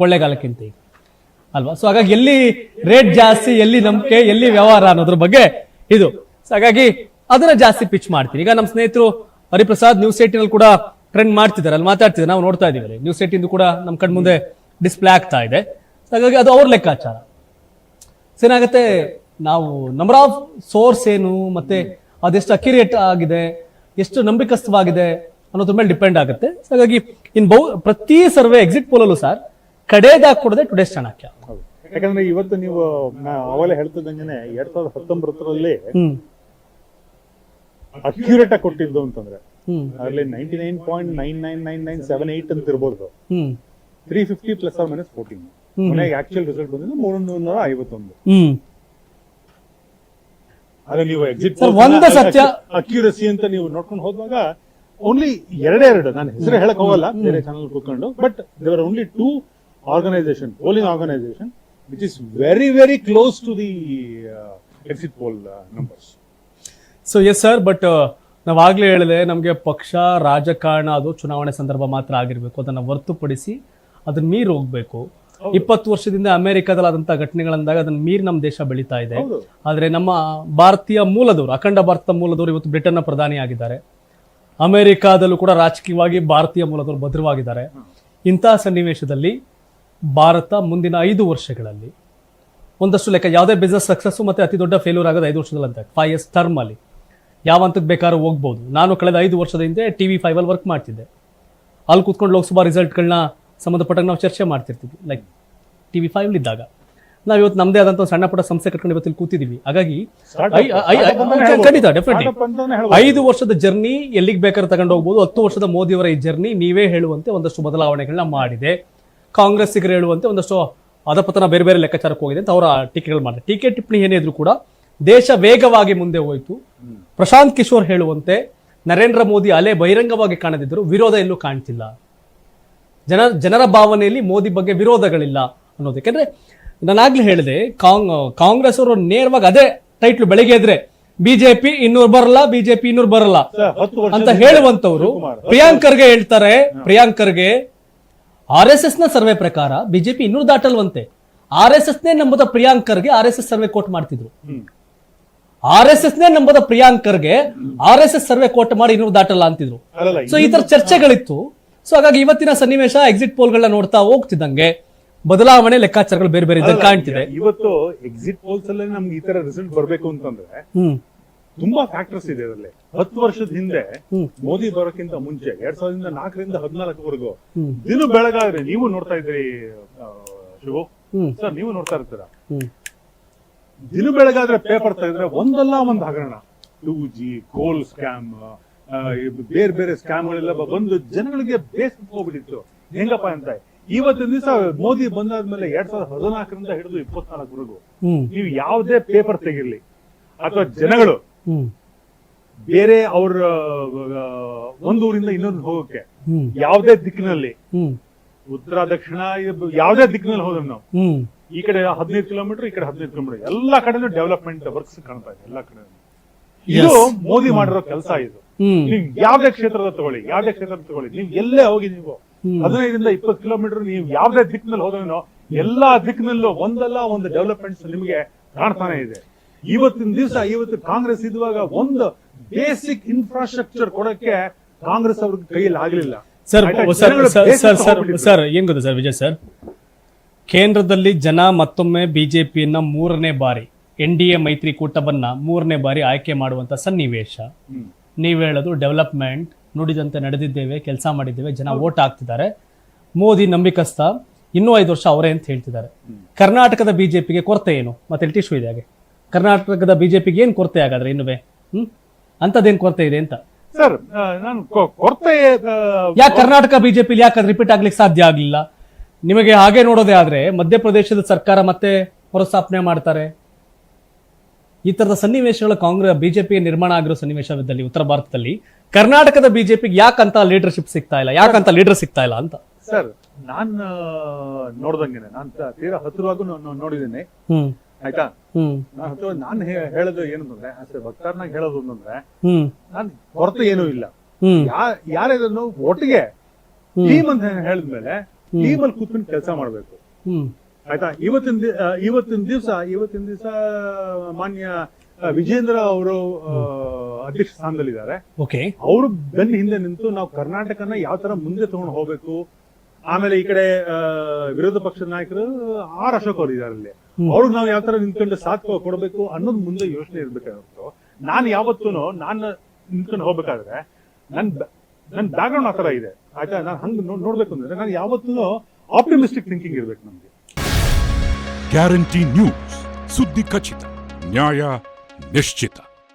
ಕೊಳ್ಳೆಗಾಲಕ್ಕಿಂತ ಈಗ. ಅಲ್ವಾ? ಸೊ ಹಾಗಾಗಿ ಎಲ್ಲಿ ರೇಟ್ ಜಾಸ್ತಿ, ಎಲ್ಲಿ ನಂಬಿಕೆ, ಎಲ್ಲಿ ವ್ಯವಹಾರ ಅನ್ನೋದ್ರ ಬಗ್ಗೆ ಇದು. ಸೊ ಹಾಗಾಗಿ ಅದನ್ನ ಜಾಸ್ತಿ ಪಿಚ್ ಮಾಡ್ತೀನಿ ಈಗ ನಮ್ಮ ಸ್ನೇಹಿತರು ಹರಿಪ್ರಸಾದ್ ನ್ಯೂಸ್ ಏಟಿನಲ್ಲಿ ಕೂಡ ಟ್ರೆಂಡ್ ಮಾಡ್ತಿದ್ದಾರೆ. ಅಲ್ಲಿ ಮಾತಾಡ್ತಿದ್ದಾರೆ. ನಾವು ನೋಡ್ತಾ ಇದೀವಿ ನ್ಯೂಸ್ ಏಟಿಂದು ಕೂಡ ನಮ್ಮ ಕಣ್ ಮುಂದೆ ಡಿಸ್ಪ್ಲೇ ಆಗ್ತಾ ಇದೆ. ಹಾಗಾಗಿ ಅದು ಅವ್ರ ಲೆಕ್ಕಾಚಾರ. ಏನಾಗುತ್ತೆ? ನಾವು ನಂಬರ್ ಆಫ್ ಸೋರ್ಸ್ ಏನು, ಮತ್ತೆ ಅದೆಷ್ಟು ಅಕ್ಯುರೇಟ್ ಆಗಿದೆ, ಎಷ್ಟು ನಂಬಿಕಸ್ಥವಾಗಿದೆ ಅನ್ನೋದ್ರ ಮೇಲೆ ಡಿಪೆಂಡ್ ಆಗುತ್ತೆ. ಹಾಗಾಗಿ ಇನ್ ಬಹು ಪ್ರತಿ ಸರ್ವೆ ಎಕ್ಸಿಟ್ ಪೋಲಲ್ಲೂ ಸರ್ ಕಡೆದಾಗಿ ಕೊಡದೆ ಟುಡೇ ಚಾಣಕ್ಯ. ಯಾಕಂದ್ರೆ ಇವತ್ತು ನೀವು ಅವಾಗಲೇ ಹೇಳ್ತಿದ್ದಂಗೆನೆ ಎರಡ್ ಸಾವಿರದ ಹತ್ತೊಂಬತ್ತರಲ್ಲಿ ಅಕ್ಯೂರೇಟ್ ಆಗಿ ಕೊಟ್ಟಿದ್ದು ಅಂತಂದ್ರೆ. ಅಲ್ಲಿ ninety nine point nine nine nine nine seven eight ಅಂತ ಇರ್ಬೋದು. Three fifty plus or minus fourteen ಮನೆಗೆ ಆಕ್ಚುಯಲ್ ರಿಸಲ್ಟ್ ಬಂದಿದ್ದು ಮೂರನ್ನೂರ ಐವತ್ತೊಂದು. ಅದೇ ನೀವು ಎಕ್ಸಿಟ್ ಒಂದೇ ಒಂದು ಸತ್ಯ- ಅಕ್ಯುರಸಿ ಅಂತ ನೀವು ನೋಡ್ಕೊಂಡು ಹೋದಾಗ ಓನ್ಲಿ ಎರಡೇ ಎರಡು ನಾನು ಹೆಸರು ಹೇಳಕ್ ಹೋಗಲ್ಲ ಬೇರೆ ಚಾನಲ್ ಕೂತ್ಕೊಂಡು but there are only two organisation polling organisation which is very very close to the exit poll numbers so yes sir but ನಾವಾಗ್ಲೇ ಹೇಳಿದೆ ನಮಗೆ ಪಕ್ಷ ರಾಜಕಾರಣ ಅದು ಚುನಾವಣೆ ಸಂದರ್ಭ ಮಾತ್ರ ಆಗಿರ್ಬೇಕು. ಅದನ್ನ ಹೊರತುಪಡಿಸಿ ಅದನ್ನ ಮೀರಿ ಹೋಗ್ಬೇಕು. ಇಪ್ಪತ್ತು ವರ್ಷದಿಂದ ಅಮೆರಿಕದಲ್ಲಿ ಆದಂತಹ ಘಟನೆಗಳಂದಾಗ ಅದನ್ನ ಮೀರಿ ನಮ್ಮ ದೇಶ ಬೆಳೀತಾ ಇದೆ. ಆದರೆ ಆದ್ರೆ ನಮ್ಮ ಭಾರತೀಯ ಮೂಲದವರು ಅಖಂಡ ಭಾರತ ಮೂಲದವರು ಇವತ್ತು ಬ್ರಿಟನ್ನ ಪ್ರಧಾನಿ ಆಗಿದ್ದಾರೆ. ಅಮೆರಿಕಾದಲ್ಲೂ ಕೂಡ ರಾಜಕೀಯವಾಗಿ ಭಾರತೀಯ ಮೂಲದವರು ಭದ್ರವಾಗಿದ್ದಾರೆ. ಇಂತಹ ಸನ್ನಿವೇಶದಲ್ಲಿ ಭಾರತ ಮುಂದಿನ ಐದು ವರ್ಷಗಳಲ್ಲಿ ಒಂದಷ್ಟು ಲೆಕ್ಕ ಯಾವುದೇ ಬಿಸ್ನೆಸ್ ಸಕ್ಸಸ್ ಮತ್ತೆ ಅತಿ ದೊಡ್ಡ ಫೇಲ್ಯೂರ್ ಆಗೋದು ಐದು ವರ್ಷದಲ್ಲಿ ಅಂತ ಫೈವ್ ಇಯರ್ಸ್ ಟರ್ಮ್ ಅಲ್ಲಿ. ಯಾವ ಹಂತಕ್ಕೆ ಬೇಕಾದ್ರೂ ಹೋಗ್ಬೋದು. ನಾನು ಕಳೆದ ಐದು ವರ್ಷದ ಹಿಂದೆ ಟಿ ವಿ ಫೈವಲ್ಲಿ ಅಲ್ಲಿ ವರ್ಕ್ ಮಾಡ್ತಿದ್ದೆ. ಅಲ್ಲಿ ಕೂತ್ಕೊಂಡು ಲೋಕಸಭಾ ರಿಸಲ್ಟ್ಗಳನ್ನ ಸಂಬಂಧಪಟ್ಟಾಗ ನಾವು ಚರ್ಚೆ ಮಾಡ್ತಿರ್ತೀವಿ ಲೈಕ್ ಟಿ ವಿ ಫೈವ್ ಇದ್ದಾಗ. ನಾವು ಇವತ್ತು ನಮ್ದೇ ಆದಂಥ ಸಣ್ಣ ಪುಟ್ಟ ಸಂಸ್ಥೆ ಕಟ್ಕೊಂಡು ಇವತ್ತು ಇಲ್ಲಿ ಕೂತಿದ್ದೀವಿ ಹಾಗಾಗಿ. ಖಂಡಿತ ಡೆಫಿನೆಟ್ಲಿ ಐದು ವರ್ಷದ ಜರ್ನಿ ಎಲ್ಲಿಗೆ ಬೇಕಾದ್ರೆ ತಗೊಂಡು ಹೋಗ್ಬೋದು. ಹತ್ತು ವರ್ಷದ ಮೋದಿಯವರ ಈ ಜರ್ನಿ ನೀವೇ ಹೇಳುವಂತೆ ಒಂದಷ್ಟು ಬದಲಾವಣೆಗಳನ್ನ ಮಾಡಿದೆ. ಕಾಂಗ್ರೆಸ್ಸಿಗರು ಹೇಳುವಂತೆ ಒಂದಷ್ಟು ಅಧಪತನ ಬೇರೆ ಬೇರೆ ಲೆಕ್ಕಾಚಾರಕ್ಕೆ ಹೋಗಿದೆ ಅಂತ ಅವರ ಟೀಕೆಗಳು ಮಾಡಿದೆ. ಟೀಕೆ ಟಿಪ್ಪಣಿ ಏನೇ ಇದ್ರು ಕೂಡ ದೇಶ ವೇಗವಾಗಿ ಮುಂದೆ ಹೋಯಿತು. ಪ್ರಶಾಂತ್ ಕಿಶೋರ್ ಹೇಳುವಂತೆ ನರೇಂದ್ರ ಮೋದಿ ಅಲೆ ಬಹಿರಂಗವಾಗಿ ಕಾಣದಿದ್ದರು ವಿರೋಧ ಎಲ್ಲೂ ಕಾಣ್ತಿಲ್ಲ. ಜನ ಜನರ ಭಾವನೆಯಲ್ಲಿ ಮೋದಿ ಬಗ್ಗೆ ವಿರೋಧಗಳಿಲ್ಲ ಅನ್ನೋದು ಯಾಕಂದ್ರೆ ನಾನಾಗ್ಲೇ ಹೇಳಿದೆ ಕಾಂಗ್ ಕಾಂಗ್ರೆಸ್ ಅವರು ನೇರವಾಗಿ ಅದೇ ಟೈಟ್ಲು ಬೆಳಗ್ಗೆ ಎದ್ರೆ ಬಿಜೆಪಿ ಇನ್ನೂರು ಬರಲ್ಲ ಬಿಜೆಪಿ ಇನ್ನೂರು ಬರಲ್ಲ ಅಂತ ಹೇಳುವಂತವ್ರು ಪ್ರಿಯಾಂಕರ್ಗೆ ಹೇಳ್ತಾರೆ ಪ್ರಿಯಾಂಕರ್ಗೆ ಆರ್ ಎಸ್ ಎಸ್ನ ಸರ್ವೆ ಪ್ರಕಾರ ಬಿಜೆಪಿ ಇನ್ನೂ ದಾಟಲ್ವಂತೆ. ಆರ್ ಎಸ್ ಎಸ್ ನೇ ನಂಬದ ಪ್ರಿಯಾಂಕರ್ಗೆ R S S survey quote ಮಾಡ್ತಿದ್ರು. ಆರ್ ಎಸ್ ಎಸ್ ನೇ ನಂಬದ ಪ್ರಿಯಾಂಕರ್ಗೆ R S S survey quote ಮಾಡಿ ಇನ್ನೂ ದಾಟಲ್ಲ ಅಂತಿದ್ರು. ಸೊ ಈ ತರ ಚರ್ಚೆಗಳಿತ್ತು. ಸೊ ಹಾಗಾಗಿ ಇವತ್ತಿನ ಸನ್ನಿವೇಶ ಎಕ್ಸಿಟ್ ಪೋಲ್ಗಳನ್ನ ನೋಡ್ತಾ ಹೋಗ್ತಿದ್ದಂಗೆ ಬದಲಾವಣೆ ಲೆಕ್ಕಾಚಾರಗಳು ಬೇರೆ ಬೇರೆ ಕಾಣ್ತಿದೆ. ಇವತ್ತು ಎಕ್ಸಿಟ್ ಪೋಲ್ಸ್ ಅಲ್ಲೇ ನಮ್ಗೆ ಈ ತರ ರಿಸಲ್ಟ್ ಬರ್ಬೇಕು ಅಂತಂದ್ರೆ ಹ್ಮ್. ತುಂಬಾ ಫ್ಯಾಕ್ಟರ್ಸ್ ಇದೆ ಅದರಲ್ಲಿ. ಹತ್ತು ವರ್ಷದ ಹಿಂದೆ ಮೋದಿ ಬರೋಕ್ಕಿಂತ ಮುಂಚೆ ಎರಡ್ ಸಾವಿರದ ನಾಲ್ಕರಿಂದ ಹದಿನಾಲ್ಕವರೆಗೂ. ದಿನ ಬೆಳಗಾದ್ರೆ ನೀವು ನೋಡ್ತಾ ಇದ್ರಿ ಶಿವು. ಸರ್ ನೀವು ನೋಡ್ತಾ ಇರ್ತೀರ? ದಿನ ಬೆಳಗಾದ್ರೆ ಪೇಪರ್ ತೆಗೆದ್ರೆ ಒಂದಲ್ಲ ಒಂದು ಹಗರಣ. ಟೂ ಜಿ ಕೋಲ್ ಸ್ಕ್ಯಾಮ್ ಬೇರೆ ಬೇರೆ ಸ್ಕ್ಯಾಮ್ಗಳೆಲ್ಲ ಬಂದು ಜನಗಳಿಗೆ ಬೇಸ್ ಹೋಗ್ಬಿಟ್ಟಿತ್ತು. ಹೆಂಗಪ್ಪ ಅಂತ ಇವತ್ತಿನ ದಿವಸ ಮೋದಿ ಬಂದಾದ್ಮೇಲೆ ಎರಡ್ ಸಾವಿರದ ಹದಿನಾಲ್ಕರಿಂದ ಹಿಡಿದು ಇಪ್ಪತ್ನಾಲ್ಕವರೆಗೂ ನೀವು ಯಾವುದೇ ಪೇಪರ್ ತೆಗಿರ್ಲಿ. ಅಥವಾ ಜನಗಳು ಬೇರೆ ಅವ್ರ ಒಂದೂರಿಂದ ಒಂದು ಊರಿಂದ ಇನ್ನೊಂದು ಹೋಗಕ್ಕೆ. ಯಾವ್ದೇ ದಿಕ್ಕಿನಲ್ಲಿ. ಉತ್ತರ ದಕ್ಷಿಣ ಯಾವ್ದೇ ದಿಕ್ಕಿನಲ್ಲಿ ಹೋದ್ರೆ ನಾವು. ಈ ಕಡೆ ಹದಿನೈದು ಕಿಲೋಮೀಟರ್ ಈ ಕಡೆ ಹದಿನೈದು ಕಿಲೋಮೀಟರ್. ಎಲ್ಲಾ ಕಡೆನೂ ಡೆವಲಪ್ಮೆಂಟ್ ವರ್ಕ್ಸ್ ಕಾಣ್ತಾ ಇದೆ ಎಲ್ಲಾ ಕಡೆ ಇದು ಮೋದಿ ಮಾಡಿರೋ ಕೆಲಸ ಇದು. ನೀವು ಯಾವ್ದೇ ಕ್ಷೇತ್ರದ ತಗೊಳ್ಳಿ ಯಾವ್ದೇ ಕ್ಷೇತ್ರದ ತಗೊಳ್ಳಿ. ನೀವು ಎಲ್ಲೇ ಹೋಗಿ ನೀವು. ಹದಿನೈದರಿಂದ ಇಪ್ಪತ್ತು ಕಿಲೋಮೀಟರ್ ನೀವು ಯಾವ್ದೇ ದಿಕ್ಕಿನಲ್ಲಿ ಹೋದ್ರೂ ಎಲ್ಲಾ ದಿಕ್ಕಿನಲ್ಲೂ ಒಂದಲ್ಲ ಒಂದು ಡೆವಲಪ್ಮೆಂಟ್ಸ್ ನಿಮಗೆ ಕಾಣ್ತಾನೆ ಇದೆ. ಇವತ್ತಿನ ದಿವಸ ಇವತ್ತು ಕಾಂಗ್ರೆಸ್ ಇದುವಾಗ ಒಂದು ಬೇಸಿಕ್ ಇನ್ಫ್ರಾಸ್ಟ್ರಕ್ಚರ್ ಕೊಡಕ್ಕೆ ಕಾಂಗ್ರೆಸ್ ಅವ್ರಿಗೆ ಕೈಯಲ್ಲಿ ಆಗಲಿಲ್ಲ. ಸರ್ ಸರ್ ಸರ್ ಸರ್ ಏನ್ ಗೊತ್ತಾ ಸರ್ ವಿಜಯ್ ಸರ್? ಕೇಂದ್ರದಲ್ಲಿ ಜನ ಮತ್ತೊಮ್ಮೆ ಬಿಜೆಪಿಯನ್ನ ಮೂರನೇ ಬಾರಿ ಎನ್ ಡಿ ಎ ಮೈತ್ರಿಕೂಟವನ್ನ ಮೂರನೇ ಬಾರಿ ಆಯ್ಕೆ ಮಾಡುವಂತ ಸನ್ನಿವೇಶ. ನೀವು ಹೇಳೋದು ಡೆವಲಪ್ಮೆಂಟ್ ನುಡಿದಂತೆ ನಡೆದಿದ್ದೇವೆ ಕೆಲಸ ಮಾಡಿದ್ದೇವೆ ಜನ ವೋಟ್ ಹಾಕ್ತಿದ್ದಾರೆ. ಮೋದಿ ನಂಬಿಕಸ್ತ ಇನ್ನೂ ಐದು ವರ್ಷ ಅವರೇ ಅಂತ ಹೇಳ್ತಿದ್ದಾರೆ. ಕರ್ನಾಟಕದ ಬಿಜೆಪಿಗೆ ಕೊರತೆ ಏನು? ಮತ್ತೆ ಟಿಶ್ಯೂ ಇದೆ ಹಾಗೆ? ಕರ್ನಾಟಕದ ಬಿಜೆಪಿಗೆ ಏನು ಕೊರತೆ ಆಗಾದ್ರೆ ಇನ್ನುವೆ? ಹ್ಮ್? ಅಂತದೇನ್ ಕೊರತೆ ಇದೆ ಅಂತ? ಸರ್ ನಾನು ಕೊರತೆ ಯಾಕೆ ಕರ್ನಾಟಕ ಬಿಜೆಪಿ ಯಾಕೆ ಅದು ರಿಪೀಟ್ ಆಗ್ಲಿಕ್ಕೆ ಸಾಧ್ಯ ಆಗ್ಲಿಲ್ಲ? ನಿಮಗೆ ಹಾಗೆ ನೋಡೋದೇ ಆದ್ರೆ ಮಧ್ಯಪ್ರದೇಶದ ಸರ್ಕಾರ ಮತ್ತೆ ಪುರಸ್ಥಾಪನೆ ಮಾಡ್ತಾರೆ. ಈ ತರದ ಸನ್ನಿವೇಶಗಳ ಕಾಂಗ್ರೆಸ್ ಬಿಜೆಪಿ ನಿರ್ಮಾಣ ಆಗಿರೋ ಸನ್ನಿವೇಶದಲ್ಲಿ ಉತ್ತರ ಭಾರತದಲ್ಲಿ. ಕರ್ನಾಟಕದ ಬಿಜೆಪಿಗೆ ಯಾಕಂತ ಲೀಡರ್ಶಿಪ್ ಸಿಗ್ತಾ ಇಲ್ಲ? ಯಾಕಂತ ಲೀಡರ್ ಸಿಗ್ತಾ ಇಲ್ಲ ಅಂತ? ಸರ್ ನಾನ್ ನೋಡ್ದಂಗೆ ನಾನು ತೀರಾ ಹತ್ತಿರವಾಗೂ ನೋಡಿದ್ದೇನೆ. ಹ್ಮ್. ಆಯ್ತಾ? ನಾನು ನಾನು ಹೇಳೋದು ಏನು ಅಂತಂದ್ರೆ ಅಷ್ಟೇ ಭಕ್ತಾರ್ನಾಗ ಹೇಳೋದು ಅಂತಂದ್ರೆ ಹ್ಮ್. ಹೊರತು ಏನೂ ಇಲ್ಲ. ಯಾರು ಒಟ್ಟಿಗೆ ಟೀಮ್ ಅಂತ ಹೇಳಿದ್ಮೇಲೆ ಟೀಮಲ್ಲಿ ಕೂತ್ಕೊಂಡು ಕೆಲಸ ಮಾಡ್ಬೇಕು. ಆಯ್ತಾ? ಇವತ್ತಿನ ಇವತ್ತಿನ ದಿವಸ ಇವತ್ತಿನ ದಿವಸ ಮಾನ್ಯ ವಿಜೇಂದ್ರ ಅವರು ಅಧ್ಯಕ್ಷ ಸ್ಥಾನದಲ್ಲಿದ್ದಾರೆ. ಅವರು ಬೆನ್ನ ಹಿಂದೆ ನಿಂತು ನಾವು ಕರ್ನಾಟಕನ ಯಾವ ತರ ಮುಂದೆ ತಗೊಂಡು ಹೋಗ್ಬೇಕು ಆಮೇಲೆ ಈ ಕಡೆ ವಿರೋಧ ಪಕ್ಷದ ನಾಯಕರು ಆರ್ ಅಶೋಕ್ ಅವರು ಇದಾರೆ ಅಲ್ಲಿ. ಅವ್ರಿಗೆ ನಾವು ಯಾವ ತರ ನಿಂತ್ಕೊಂಡು ಸಾಥ್ ಕೊಡಬೇಕು ಅನ್ನೋದು ಮುಂದೆ ಯೋಚನೆ ಇರ್ಬೇಕಾಗಿತ್ತು. ನಾನು ಯಾವತ್ತೂ ನಾನು ನಿಂತ್ಕೊಂಡು ಹೋಗ್ಬೇಕಾದ್ರೆ ನನ್ ನನ್ನ ನನ್ ಬ್ಯಾಕ್ಗ್ರೌಂಡ್ ಆ ಇದೆ. ಆಯ್ತಾ? ನಾನು ಹಂಗ್ ನೋಡ್- ನೋಡ್ಬೇಕು ಅಂದ್ರೆ ನಾನು ಯಾವತ್ತೂ ಆಪ್ಟಿಮಿಸ್ಟಿಕ್ ಥಿಂಕಿಂಗ್ ಇರ್ಬೇಕು ನಮ್ಗೆ. ಗ್ಯಾರಂಟಿ ನ್ಯೂಸ್ ಸುದ್ದಿ ಖಚಿತ, ನ್ಯಾಯ ನಿಶ್ಚಿತ.